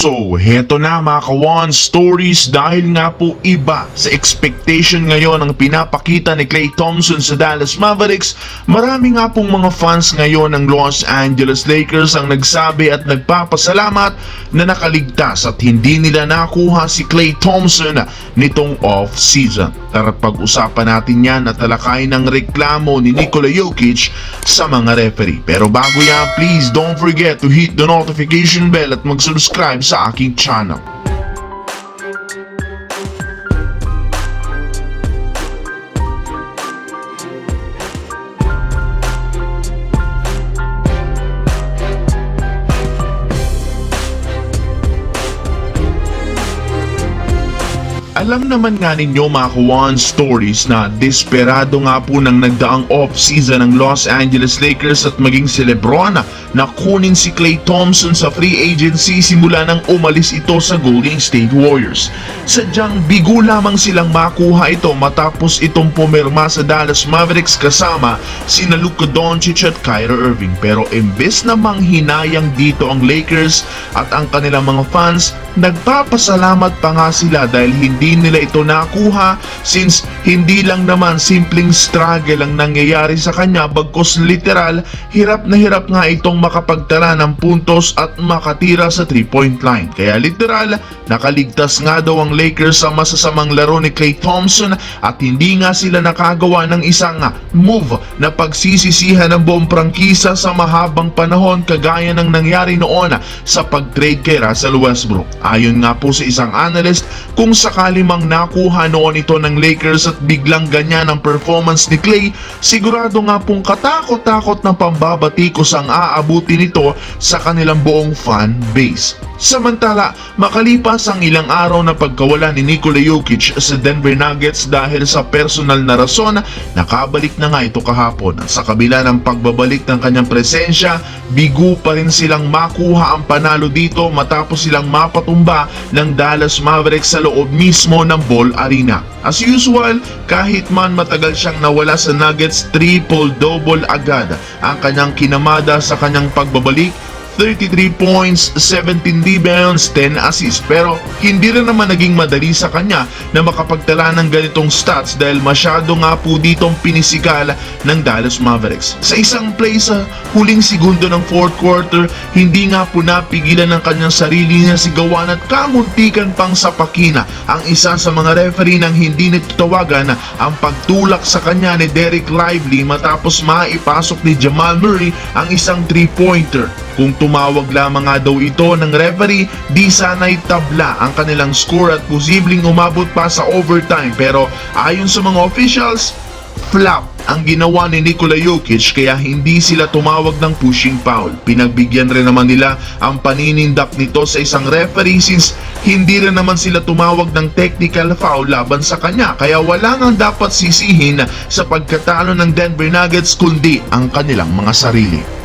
So, heto na mga kawan stories dahil nga po iba sa expectation ngayon ang pinapakita ni Klay Thompson sa Dallas Mavericks. Marami nga pong mga fans ngayon ng Los Angeles Lakers ang nagsabi at nagpapasalamat na nakaligtas at hindi nila nakuha si Klay Thompson nitong off-season. Tara't pag-usapan natin yan at talakayin ng reklamo ni Nikola Jokic sa mga referee. Pero bago yan, please don't forget to hit the notification bell at mag-subscribe sa aking channel. Alam naman nga ninyo mga kawan stories na desperado nga po ng nagdaang off-season ng Los Angeles Lakers at maging si Lebron na kunin si Klay Thompson sa free agency simula nang umalis ito sa Golden State Warriors. Sadyang bigo lamang silang makuha ito matapos itong pumirma sa Dallas Mavericks kasama sina Luka Doncic at Kyrie Irving. Pero imbes na manghinayang dito ang Lakers at ang kanilang mga fans, nagpapasalamat pa nga sila dahil hindi nila ito nakuha since hindi lang naman simpleng struggle ang nangyayari sa kanya bagkos literal hirap na hirap nga itong makapagtala ng puntos at makatira sa 3-point line. Kaya literal, nakaligtas nga daw ang Lakers sa masasamang laro ni Klay Thompson at hindi nga sila nakagawa ng isang move na pagsisisihan ng buong prangkisa sa mahabang panahon kagaya ng nangyari noon sa pag-trade kay Russell Westbrook. Ayon nga po sa isang analyst, kung sakali mang nakuha noon ito ng Lakers at biglang ganyan ang performance ni Klay, sigurado nga pong katakot-takot na pambabatikos ang aabuti nito sa kanilang buong fan base. Samantala, makalipas ang ilang araw na pagkawala ni Nikola Jokic sa Denver Nuggets dahil sa personal na rason, nakabalik na nga ito kahapon. Sa kabila ng pagbabalik ng kanyang presensya, bigo pa rin silang makuha ang panalo dito matapos silang mapatumba ng Dallas Mavericks sa loob mismo ng Ball Arena. As usual, kahit man matagal siyang nawala sa Nuggets, triple-double agad ang kanyang kinamada sa kanyang pagbabalik 33 points, 17 rebounds, 10 assists. Pero hindi rin naman naging madali sa kanya na makapagtala ng ganitong stats dahil masyado nga po ditong pinisikal ng Dallas Mavericks. Sa isang play sa huling segundo ng fourth quarter, hindi nga po napigilan ng kanyang sarili niya sigawan at kamuntikan pang sapakina ang isa sa mga referee nang hindi nitutawagan ang pagtulak sa kanya ni Derek Lively matapos maipasok ni Jamal Murray ang isang three-pointer. Kung tumawag lamang nga daw ito ng referee, di sana'y tabla ang kanilang score at posibleng umabot pa sa overtime. Pero ayon sa mga officials, flop ang ginawa ni Nikola Jokic kaya hindi sila tumawag ng pushing foul. Pinagbigyan rin naman nila ang paninindak nito sa isang referee since hindi rin naman sila tumawag ng technical foul laban sa kanya. Kaya wala nang dapat sisihin sa pagkatalo ng Denver Nuggets kundi ang kanilang mga sarili.